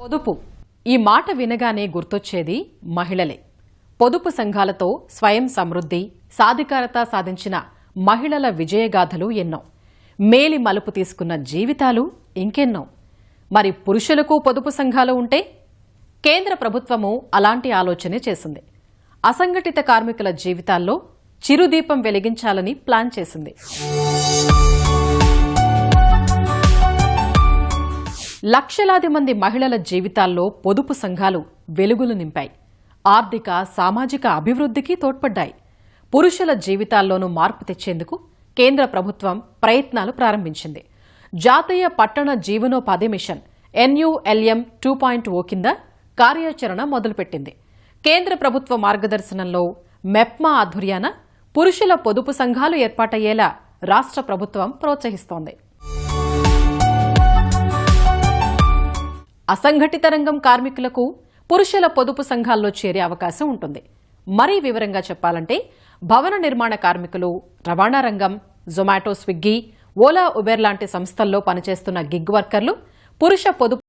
పొదుపు. ఈ మాట వినగానే గుర్తొచ్చేది మహిళలే. పొదుపు సంఘాలతో స్వయం సమృద్ధి సాధికారత సాధించిన మహిళల విజయగాథలు ఎన్నో. మేలి మలుపు తీసుకున్న జీవితాలు ఇంకెన్నో. మరి పురుషులకు పొదుపు సంఘాలు ఉంటే? కేంద్ర ప్రభుత్వము అలాంటి ఆలోచనే చేసింది. అసంఘటిత కార్మికుల జీవితాల్లో చిరుదీపం వెలిగించాలని ప్లాన్ చేసింది. లక్షలాది మంది మహిళల జీవితాల్లో పొదుపు సంఘాలు వెలుగులు నింపాయి. ఆర్థిక సామాజిక అభివృద్ధికి తోడ్పడ్డాయి. పురుషుల జీవితాల్లోనూ మార్పు తెచ్చేందుకు కేంద్ర ప్రభుత్వం ప్రయత్నాలు ప్రారంభించింది. జాతీయ పట్టణ జీవనోపాధి mission NULM two point O కింద కార్యాచరణ మొదలుపెట్టింది. కేంద్ర ప్రభుత్వ మార్గదర్శనంలో మెప్మా ఆధ్వర్యాన పురుషుల పొదుపు సంఘాలు ఏర్పాటయ్యేలా రాష్ట్ర ప్రభుత్వం ప్రోత్సహిస్తోంది. అసంఘటిత రంగం కార్మికులకు పురుషుల పొదుపు సంఘాల్లో చేరే అవకాశం ఉంటుంది. మరీ వివరంగా చెప్పాలంటే భవన నిర్మాణ కార్మికులు రవాణా రంగం జొమాటో స్విగ్గీ ఓలా ఉబెర్ లాంటి సంస్థల్లో పనిచేస్తున్న గిగ్ వర్కర్లు పురుష పొదుపు